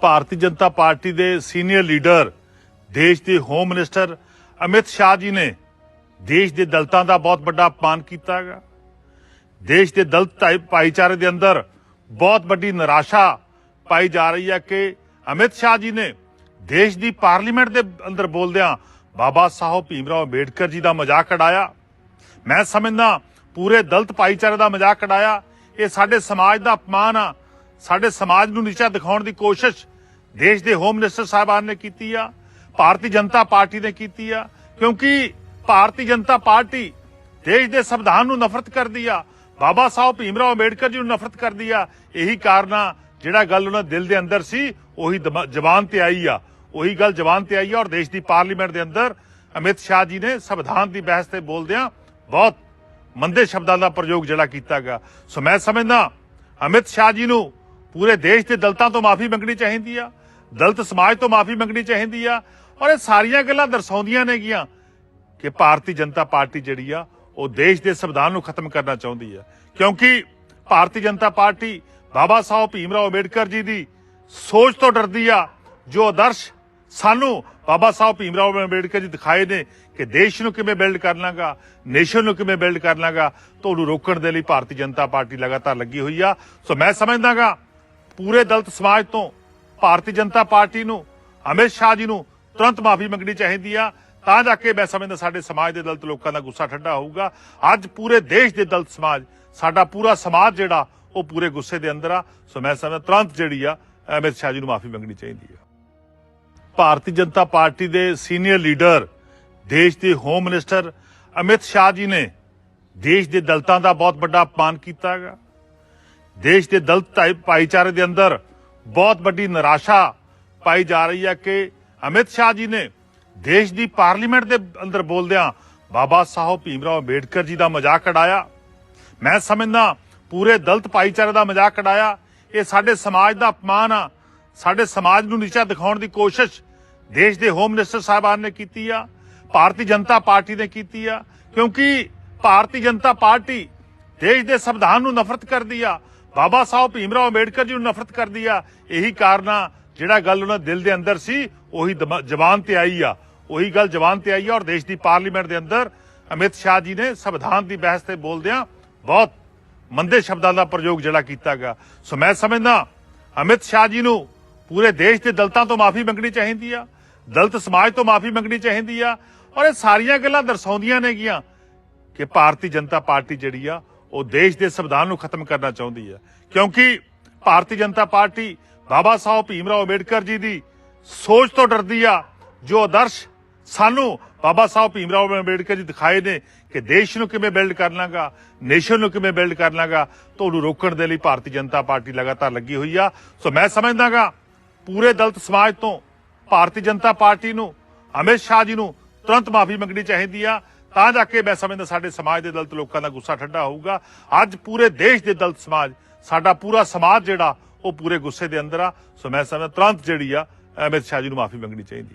ਭਾਰਤੀ Janata party ਦੇ senior leader, ਦੇਸ਼ ਦੇ ਹੋਮ ਮਿਨਿਸਟਰ ਅਮਿਤ ਸ਼ਾਹ ਜੀ ਨੇ ਦੇਸ਼ ਦੇ ਦਲਤਾਂ ਦਾ ਬਹੁਤ ਵੱਡਾ ਅਪਮਾਨ ਕੀਤਾ ਹੈਗਾ। ਦੇਸ਼ ਦੇ ਦਲਤ ਭਾਈ- ਭਾਈਚਾਰੇ ਦੇ ਅੰਦਰ ਬਹੁਤ ਵੱਡੀ ਨਿਰਾਸ਼ਾ ਪਾਈ ਜਾ ਰਹੀ ਹੈ ਕਿ ਅਮਿਤ ਸ਼ਾਹ ਜੀ ਨੇ ਦੇਸ਼ ਦੀ ਪਾਰਲੀਮੈਂਟ ਦੇ ਅੰਦਰ ਬੋਲਦਿਆਂ ਬਾਬਾ ਸਾਹਿਬ ਭੀਮਰਾਓ ਅੰਬੇਡਕਰ ਜੀ ਦਾ ਮਜ਼ਾਕ ਉਡਾਇਆ। ਮੈਂ ਸਮਝਦਾ ਪੂਰੇ ਦਲਤ ਭਾਈਚਾਰੇ ਦਾ ਮਜ਼ਾਕ ਉਡਾਇਆ। ਇਹ ਸਾਡੇ ਸਮਾਜ ਦਾ ਅਪਮਾਨ ਆ। ਸਾਡੇ ਸਮਾਜ ਨੂੰ ਨੀਚਾ ਦਿਖਾਉਣ ਦੀ ਕੋਸ਼ਿਸ਼ ਦੇਸ਼ ਦੇ ਹੋਮ ਮਿਨਿਸਟਰ ਸਾਹਿਬਾਨ ਨੇ ਕੀਤੀ ਆ, ਭਾਰਤੀ ਜਨਤਾ ਪਾਰਟੀ ਨੇ ਕੀਤੀ ਆ, ਕਿਉਂਕਿ ਭਾਰਤੀ ਜਨਤਾ ਪਾਰਟੀ ਦੇਸ਼ ਦੇ ਸੰਵਿਧਾਨ ਨੂੰ ਨਫ਼ਰਤ ਕਰਦੀ ਆ, ਬਾਬਾ ਸਾਹਿਬ ਭੀਮਰਾਓ ਅੰਬੇਡਕਰ ਜੀ ਨੂੰ ਨਫ਼ਰਤ ਕਰਦੀ ਆ, ਇਹੀ ਕਾਰਨ ਆ ਜਿਹੜਾ ਗੱਲ ਉਹਨਾਂ ਦਿਲ ਦੇ ਅੰਦਰ ਸੀ, ਉਹੀ ਦਮਾ- ਜ਼ਬਾਨ ਤੇ ਆਈ ਆ, ਉਹੀ ਗੱਲ ਜ਼ਬਾਨ ਤੇ ਆਈ ਆ ਔਰ ਦੇਸ਼ ਦੀ ਪਾਰਲੀਮੈਂਟ ਦੇ ਅੰਦਰ ਅਮਿਤ ਸ਼ਾਹ ਜੀ ਨੇ ਸੰਵਿਧਾਨ ਦੀ ਬਹਿਸ ਤੇ ਬੋਲਦਿਆਂ ਬਹੁਤ ਮੰਦੇ ਸ਼ਬਦਾਂ ਦਾ ਪ੍ਰਯੋਗ ਜਿਹੜਾ ਕੀਤਾ ਗਿਆ। ਸੋ ਮੈਂ ਸਮਝਦਾ ਅਮਿਤ ਸ਼ਾਹ ਜੀ ਨੂੰ ਪੂਰੇ ਦੇਸ਼ ਦੇ ਦਲਤਾਂ ਤੋਂ ਮਾਫੀ ਮੰਗਣੀ ਚਾਹੀਦੀ ਆ, ਦਲਤ ਸਮਾਜ ਤੋਂ ਮਾਫੀ ਮੰਗਣੀ ਚਾਹੀਦੀ ਆ, ਔਰ ਇਹ ਸਾਰੀਆਂ ਗੱਲਾਂ ਦਰਸਾਉਂਦੀਆਂ ਨੇਗੀਆਂ ਕਿ ਭਾਰਤੀ ਜਨਤਾ ਪਾਰਟੀ ਜਿਹੜੀ ਆ, ਉਹ ਦੇਸ਼ ਦੇ ਸੰਵਿਧਾਨ ਨੂੰ ਖਤਮ ਕਰਨਾ ਚਾਹੁੰਦੀ ਆ। ਕਿਉਂਕਿ ਭਾਰਤੀ ਜਨਤਾ ਪਾਰਟੀ ਬਾਬਾ ਸਾਹਿਬ ਭੀਮਰਾਓ ਅੰਬੇਡਕਰ ਜੀ ਦੀ ਸੋਚ ਤੋਂ ਡਰਦੀ ਆ, ਜੋ ਆਦਰਸ਼ ਸਾਨੂੰ ਬਾਬਾ ਸਾਹਿਬ ਭੀਮਰਾਓ ਅੰਬੇਡਕਰ ਜੀ ਦਿਖਾਏ ਨੇ ਕਿ ਦੇਸ਼ ਨੂੰ ਕਿਵੇਂ ਬਿਲਡ ਕਰ ਲਾਂਗਾ, ਨੇਸ਼ਨ ਨੂੰ ਕਿਵੇਂ ਬਿਲਡ ਕਰ ਲਾਂਗਾ, ਤੋਂ ਉਹਨੂੰ ਰੋਕਣ ਦੇ ਲਈ ਭਾਰਤੀ ਜਨਤਾ ਪਾਰਟੀ ਲਗਾਤਾਰ ਲੱਗੀ ਹੋਈ ਆ। ਸੋ ਮੈਂ ਸਮਝਦਾਗਾ ਪੂਰੇ ਦਲਿਤ ਸਮਾਜ ਤੋਂ ਭਾਰਤੀ ਜਨਤਾ ਪਾਰਟੀ ਨੂੰ, ਅਮਿਤ ਸ਼ਾਹ ਜੀ ਨੂੰ ਤੁਰੰਤ ਮਾਫੀ ਮੰਗਣੀ ਚਾਹੀਦੀ ਆ। ਤਾਂ ਜਾ ਕੇ ਮੈਂ ਸਮਝਦਾ ਸਾਡੇ ਸਮਾਜ ਦੇ ਦਲਿਤ ਲੋਕਾਂ ਦਾ ਗੁੱਸਾ ਠੰਡਾ ਹੋਊਗਾ। ਅੱਜ ਪੂਰੇ ਦੇਸ਼ ਦੇ ਦਲਿਤ ਸਮਾਜ, ਸਾਡਾ ਪੂਰਾ ਸਮਾਜ ਜਿਹੜਾ, ਉਹ ਪੂਰੇ ਗੁੱਸੇ ਦੇ ਅੰਦਰ ਆ। ਸੋ ਮੈਂ ਸਮਝਦਾ ਤੁਰੰਤ ਜਿਹੜੀ ਆ, ਅਮਿਤ ਸ਼ਾਹ ਜੀ ਨੂੰ ਮਾਫੀ ਮੰਗਣੀ ਚਾਹੀਦੀ ਆ। ਭਾਰਤੀ ਜਨਤਾ ਪਾਰਟੀ ਦੇ ਸੀਨੀਅਰ ਲੀਡਰ, ਦੇਸ਼ ਦੇ ਹੋਮ ਮਿਨਿਸਟਰ ਅਮਿਤ ਸ਼ਾਹ ਜੀ ਨੇ ਦੇਸ਼ ਦੇ ਦਲਤਾਂ ਦਾ ਬਹੁਤ ਵੱਡਾ ਅਪਮਾਨ ਕੀਤਾ ਹੈਗਾ। ਦੇਸ਼ ਦੇ ਦਲਿਤ ਭਾਈਚਾਰੇ ਦੇ ਅੰਦਰ ਬਹੁਤ ਵੱਡੀ ਨਿਰਾਸ਼ਾ ਪਾਈ ਜਾ ਰਹੀ ਹੈ ਕਿ ਅਮਿਤ ਸ਼ਾਹ ਜੀ ਨੇ ਦੇਸ਼ ਦੀ ਪਾਰਲੀਮੈਂਟ ਦੇ ਅੰਦਰ ਬੋਲਦਿਆਂ ਬਾਬਾ ਸਾਹਿਬ ਭੀਮਰਾਓ ਅੰਬੇਡਕਰ ਜੀ ਦਾ ਮਜ਼ਾਕ ਉਡਾਇਆ। ਮੈਂ ਸਮਝਦਾ ਪੂਰੇ ਦਲਿਤ ਭਾਈਚਾਰੇ ਦਾ ਮਜ਼ਾਕ ਉਡਾਇਆ। ਇਹ ਸਾਡੇ ਸਮਾਜ ਦਾ ਅਪਮਾਨ ਆ। ਸਾਡੇ ਸਮਾਜ ਨੂੰ ਨੀਚਾ ਦਿਖਾਉਣ ਦੀ ਕੋਸ਼ਿਸ਼ ਦੇਸ਼ ਦੇ ਹੋਮ ਮਿਨਿਸਟਰ ਸਾਹਿਬਾਨ ਨੇ ਕੀਤੀ ਆ। ਭਾਰਤੀ ਜਨਤਾ ਪਾਰਟੀ ਨੇ ਕੀਤੀ ਆ। ਕਿਉਂਕਿ ਭਾਰਤੀ ਜਨਤਾ ਪਾਰਟੀ ਦੇਸ਼ ਦੇ ਸੰਵਿਧਾਨ ਨੂੰ ਨਫ਼ਰਤ ਕਰਦੀ ਆ। ਬਾਬਾ ਸਾਹਿਬ ਭੀਮਰਾਓ ਅੰਬੇਡਕਰ ਜੀ ਨੂੰ ਨਫ਼ਰਤ ਕਰਦੀ ਆ, ਇਹੀ ਕਾਰਨ ਆ ਜਿਹੜਾ ਗੱਲ ਉਹਨਾਂ ਦਿਲ ਦੇ ਅੰਦਰ ਸੀ, ਉਹੀ ਦਮਾ- ਜ਼ਬਾਨ ਤੇ ਆਈ ਆ। ਉਹੀ ਗੱਲ ਜ਼ਬਾਨ ਤੇ ਆਈ ਆ ਔਰ ਦੇਸ਼ ਦੀ ਪਾਰਲੀਮੈਂਟ ਦੇ ਅੰਦਰ ਅਮਿਤ ਸ਼ਾਹ ਜੀ ਨੇ ਸੰਵਿਧਾਨ ਦੀ ਬਹਿਸ ਤੇ ਬੋਲਦਿਆਂ ਬਹੁਤ ਮੰਦੇ ਸ਼ਬਦਾਂ ਦਾ ਪ੍ਰਯੋਗ ਜਿਹੜਾ ਕੀਤਾ ਗਿਆ। ਸੋ ਮੈਂ ਸਮਝਦਾ, ਅਮਿਤ ਸ਼ਾਹ ਜੀ ਨੂੰ ਪੂਰੇ ਦੇਸ਼ ਦੇ ਦਲਤਾਂ ਤੋਂ ਮਾਫੀ ਮੰਗਣੀ ਚਾਹੀਦੀ ਆ, ਦਲਤ ਸਮਾਜ ਤੋਂ ਮਾਫੀ ਮੰਗਣੀ ਚਾਹੀਦੀ ਆ, ਔਰ ਇਹ ਸਾਰੀਆਂ ਗੱਲਾਂ ਦਰਸਾਉਂਦੀਆਂ ਨੇਗੀਆਂ ਕਿ ਭਾਰਤੀ ਜਨਤਾ ਪਾਰਟੀ ਜਿਹੜੀ ਆ ਉਹ ਦੇਸ਼ ਦੇ ਸੰਵਿਧਾਨ ਨੂੰ ਖਤਮ ਕਰਨਾ ਚਾਹੁੰਦੀ ਆ ਕਿਉਂਕਿ ਭਾਰਤੀ ਜਨਤਾ ਪਾਰਟੀ ਬਾਬਾ ਸਾਹਿਬ ਭੀਮ ਰਾਓ ਅੰਬੇਡਕਰ ਜੀ ਦੀ ਸੋਚ ਤੋਂ ਡਰਦੀ ਆ, ਜੋ ਆਦਰਸ਼ ਸਾਨੂੰ ਬਾਬਾ ਸਾਹਿਬ ਭੀਮ ਰਾਓ ਅੰਬੇਡਕਰ ਜੀ ਦਿਖਾਏ ਨੇ ਕਿ ਦੇਸ਼ ਨੂੰ ਕਿਵੇਂ ਬਿਲਡ ਕਰ ਲਾਂਗਾ ਨੇਸ਼ਨ ਨੂੰ ਕਿਵੇਂ ਬਿਲਡ ਕਰ ਲਾਂਗਾ ਤੋਂ ਉਹਨੂੰ ਰੋਕਣ ਦੇ ਲਈ ਭਾਰਤੀ ਜਨਤਾ ਪਾਰਟੀ ਲਗਾਤਾਰ ਲੱਗੀ ਹੋਈ ਆ। ਸੋ ਮੈਂ ਸਮਝਦਾਗਾ, ਪੂਰੇ ਦਲਤ ਸਮਾਜ ਤੋਂ ਭਾਰਤੀ ਜਨਤਾ ਪਾਰਟੀ ਨੂੰ, ਅਮਿਤ ਸ਼ਾਹ ਜੀ ਨੂੰ ਤੁਰੰਤ ਮਾਫੀ ਮੰਗਣੀ ਚਾਹੀਦੀ ਆ। ਤਾਂ ਜਾ ਕੇ ਮੈਂ ਸਮਝਦਾ ਸਾਡੇ ਸਮਾਜ ਦੇ ਦਲਤ ਲੋਕਾਂ ਦਾ ਗੁੱਸਾ ਠੰਡਾ ਹੋਊਗਾ। ਅੱਜ ਪੂਰੇ ਦੇਸ਼ ਦੇ ਦਲਤ ਸਮਾਜ, ਸਾਡਾ ਪੂਰਾ ਸਮਾਜ ਜਿਹੜਾ, ਉਹ ਪੂਰੇ ਗੁੱਸੇ ਦੇ ਅੰਦਰ ਆ। ਸੋ ਮੈਂ ਸਮਝਦਾ ਤੁਰੰਤ ਜਿਹੜੀ ਆ ਅਮਿਤ ਸ਼ਾਹ ਜੀ ਨੂੰ ਮਾਫੀ ਮੰਗਣੀ ਚਾਹੀਦੀ